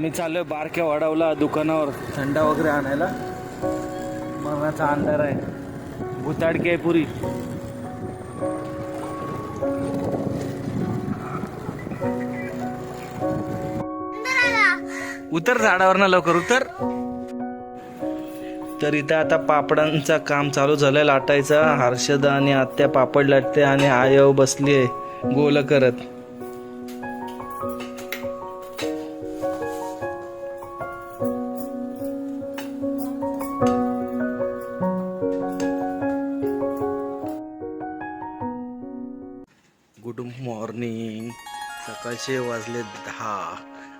मी चाललोय बारक्या वाढवला दुकानावर. थंडा वगैरे आणायला. मरणाचा अंधार आहे. भुताडकी आहे पुरी. उतर झाडावर ना लवकर उतर. तर इथं आता पापडांचं काम चालू झालंय लाटायचा. हर्षद आणि आत्या पापड लाटते आणि आयव बसली आहे गोल करत. सकाळचे वाजले दहा.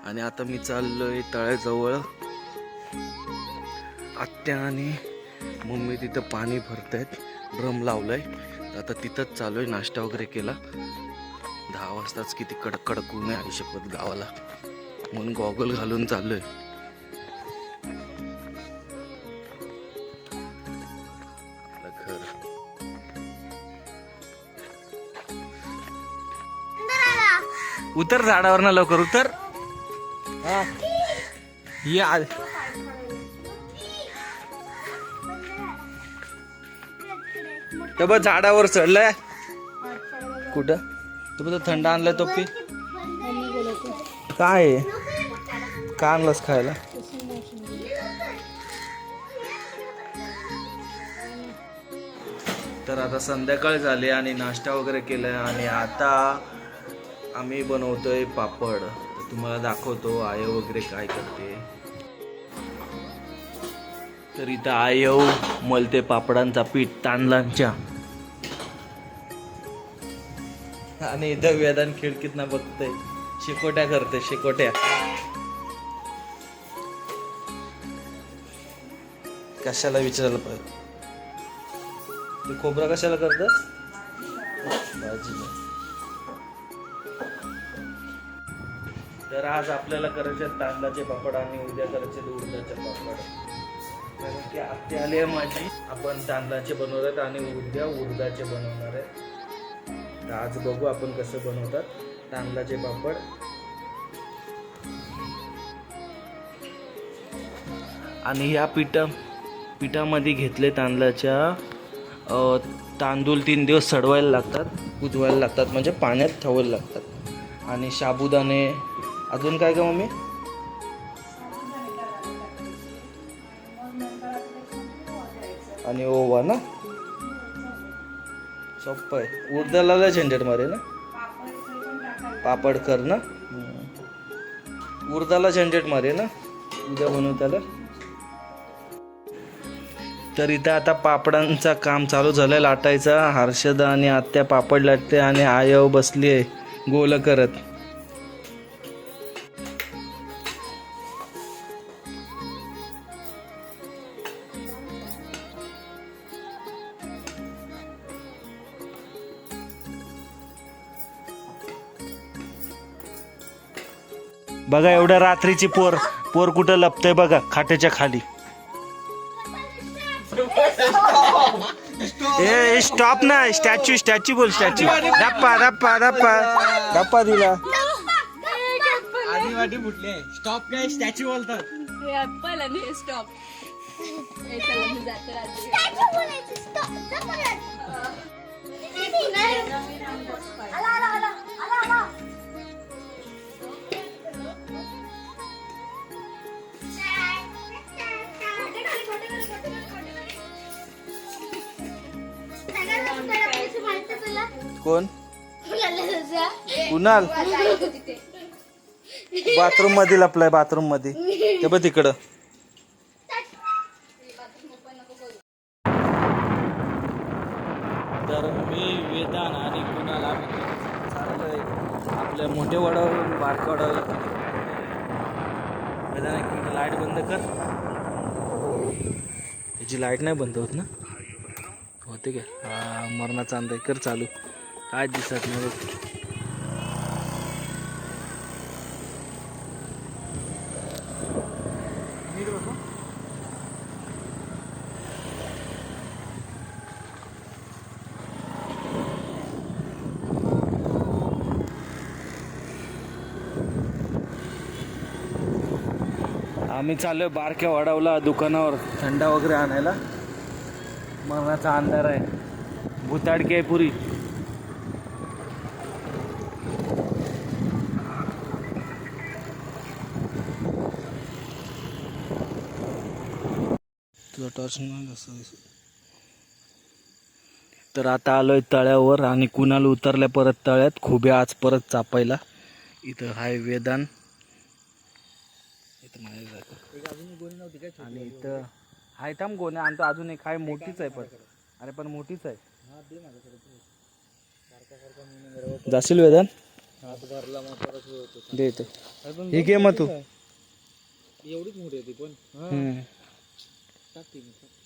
आणि आता मी चाललोय तळ्याजवळ. आत्या आणि मम्मी तिथं पाणी भरतायत ड्रम लावलाय. तर आता तिथंच चालू आहे नाश्ता वगैरे केला. दहा वाजताच किती कडक कडक ऊन आहे शपथ गावाला. म्हणून गॉगल घालून चाललोय. आहे घर. उतर झाडावर ना लवकर उतर. हा. ये आ- तर बघ झाडावर चढलाय. कुठं? तू बघ थंड आणलाय टोपी काय? आहे? का आणलास खायला? तर आता संध्याकाळ झाली आणि नाश्ता वगैरे केलाय आणि आता आम्ही बनवतोय पापड. तुम्हाला दाखवतो आय वगैरे काय करते. तर इथं आयव मलते पापडांचा पीठ तांदळांच्या. आणि इथं वेदान खिडकीत बघतोय. शिकोट्या करते शिकोट्या. कशाला विचारायला पाहिजे? तू खोबरा कशाला करतस? भाजी. तर आज आपल्याला करायचे तांदळाचे पापड आणि उद्या करायचे उडदाचे पापड. कारण की आत्ते आली आहे माझी. आपण तांदळाचे बनवतात आणि उद्या उडदाचे बनवणार आहे तर आज बघू आपण कसं बनवतात तांदळाचे पापड. आणि ह्या पिठा पिठामध्ये घेतले तांदळाच्या तांदूळ तीन दिवस सडवायला लागतात कुजवायला लागतात म्हणजे पाण्यात ठेवायला लागतात. आणि साबुदाणे अजून काय का मम्मी? आणि ओवा ना? सोप्प आहे. उडदाला झंझट मारे ना? पापड कर ना? हम्म. उडदाला झंझट मारे ना? उद्या बनवू त्याला. तर इथं आता पापडांचं काम चालू झालंय लाटायचा. हर्षदा आणि आत्या पापड लाटते आणि आयव बसली आहे गोल करत. बघा एवढ्या रात्रीची पोर पोर कुठं लपतंय बघा खाट्याच्या खाली. ए स्टॉप ना स्टॅच्यू स्टॅच्यू बोल स्टॅच्यू धप्पा धप्पा धप्पा धप्पा दिला. स्टॉप काय स्टॅच्यू बोलतात. स्टॉप कोण? कुणाल? बाथरूममध्ये लपलाय बाथरूममध्ये. ते बघ तिकडं. तर मी वेदान आणि कुणाल आम्ही चाललोय आपल्या मोठे वडवून बारके वडव वेदान एक मिनिट लाइट बंद कर. याची लाइट नाही बंद होत ना? होते का? हा मरणाचा अंदाज कर चालू. काय दिसत नाही. आम्ही चाललोय बारक्या वाडावला दुकानावर. थंडा वगैरे आणायला. मरणाचा अंधार आहे. भुताडकी आहे पुरी. तुझा टॉर्च नाही तर आता आलोय तळ्यावर आणि कुणाला उतरल्या परत तळ्यात? खुब्या आज परत चापायला. इथं हाय वेदान. इथं. आणि इथं हाय थांब गोण्या आणतो अजून एक हाय मोठीच आहे पण. अरे पण मोठीच आहे. जाशील वेदान? दे. हे घे मग तू. एवढीच मोठी होती पण. สักทีครับ